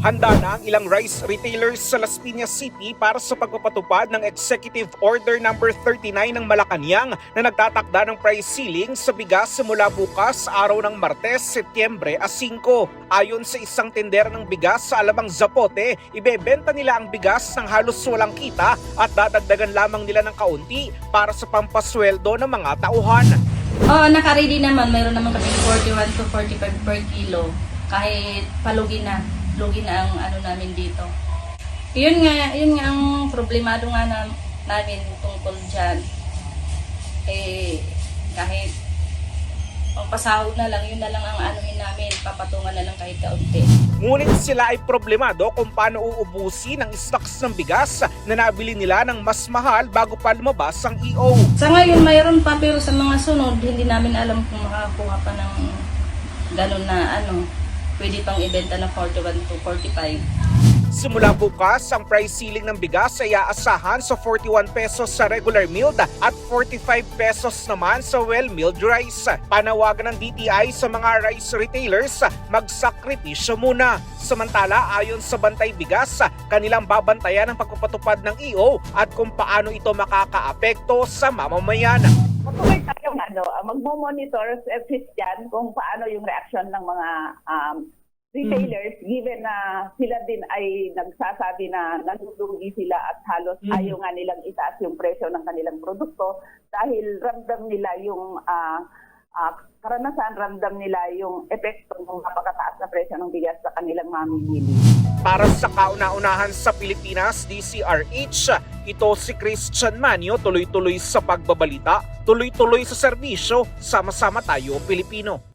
Handa na ang ilang rice retailers sa Las Piñas City para sa pagpapatupad ng Executive Order number 39 ng Malacanang na nagtatakda ng price ceiling sa bigas simula bukas araw ng Martes, Setyembre a 5. Ayon sa isang tender ng bigas sa Alabang Zapote, ibebenta nila ang bigas ng halos walang kita at dadagdagan lamang nila ng kaunti para sa pampasweldo ng mga tauhan. Oo, naka-ready naman. Mayroon naman kami 41 to 45 per kilo. Kahit palugi na. Lugi na ang ano namin dito. Yun nga, yun nga ang problemado nga na, namin tungkol dyan. Eh, kahit pangpasahod na lang, yun na lang ang anuhin namin. Papatungan na lang kahit kaunti. Ngunit sila ay problemado kung paano uubusin ang stocks ng bigas na nabili nila ng mas mahal bago pa lumabas ang EO. Sa ngayon, mayroon pa pero sa mga sunod, hindi namin alam kung makakuha pa ng ganun na ano, pwede pang ibenta ng 41 to 45. Simula bukas, ang price ceiling ng bigas ay aasahan sa 41 pesos sa regular milled at 45 pesos naman sa well-milled rice. Panawagan ng DTI sa mga rice retailers, magsakripisyo muna. Samantala, ayon sa Bantay Bigas, kanilang babantayan ang pagpapatupad ng EO at kung paano ito makakaapekto sa mamamayan. Patuloy magmo-monitor sa Christian kung paano yung reaction ng mga um, retailers given na sila din ay nagsasabi na nalulugi sila at halos Mm. ayaw nga nilang itaas yung presyo ng kanilang produkto dahil ramdam nila yung ah, ah, karanasan ramdam nila yung epekto ng napakataas na presyo ng bigas sa kanilang mamimili. Para sa kauna-unahan sa Pilipinas, DCRH, ito si Christian Manio, tuloy-tuloy sa pagbabalita, tuloy-tuloy sa serbisyo, sama-sama tayo Pilipino.